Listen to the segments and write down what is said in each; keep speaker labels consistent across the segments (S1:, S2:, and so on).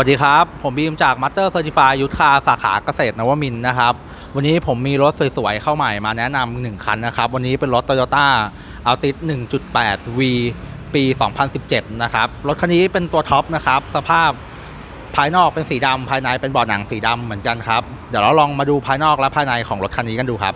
S1: วัสดีครับ ผมบีมจาก Master Certified ยุทธคาสาขาเกษตรนวมินทร์นะครับ วันนี้ผมมีรถสวยๆ เข้าใหม่มาแนะนำหนึ่งคันนะครับ วันนี้เป็นรถ Toyota Altis 1.8 V ปี 2017 นะครับ รถคันนี้เป็นตัวท็อปนะครับ สภาพภายนอกเป็นสีดำภายในเป็นเบาะหนังสีดำเหมือนกันครับ เดี๋ยวเราลองมาดูภายนอกและภายในของรถคันนี้กันดูครับ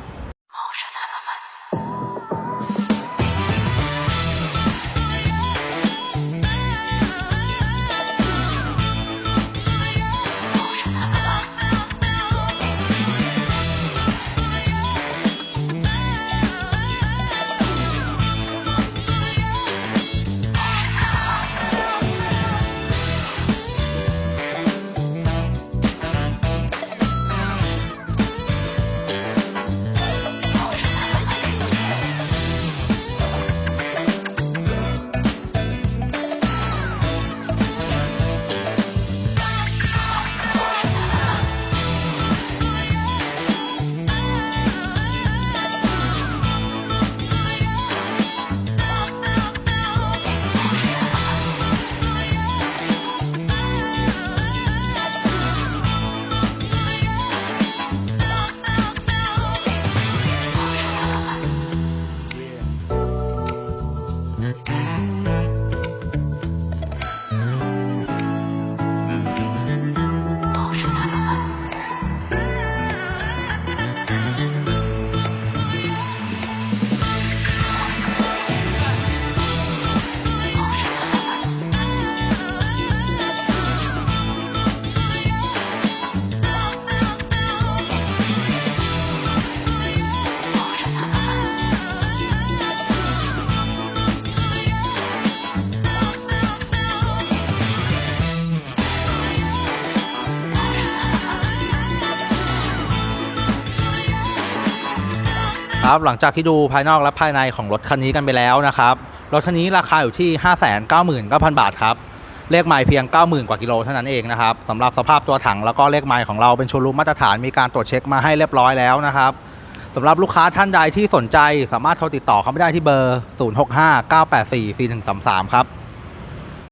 S1: ครับหลังจากที่ดูภายนอกและภายในของรถคันนี้กันไปแล้วนะครับรถคันนี้ราคาอยู่ที่ 599,000 บาทครับเลขไมล์เพียง 90,000 กว่ากิโลเท่านั้นเองนะครับสำหรับสภาพตัวถังแล้วก็เลขไมล์ของเราเป็นโชว์รูมมาตรฐานมีการตรวจเช็คมาให้เรียบร้อยแล้วนะครับสำหรับลูกค้าท่านใดที่สนใจสามารถโทรติดต่อเขามาได้ที่เบอร์ 0659844133 ครับ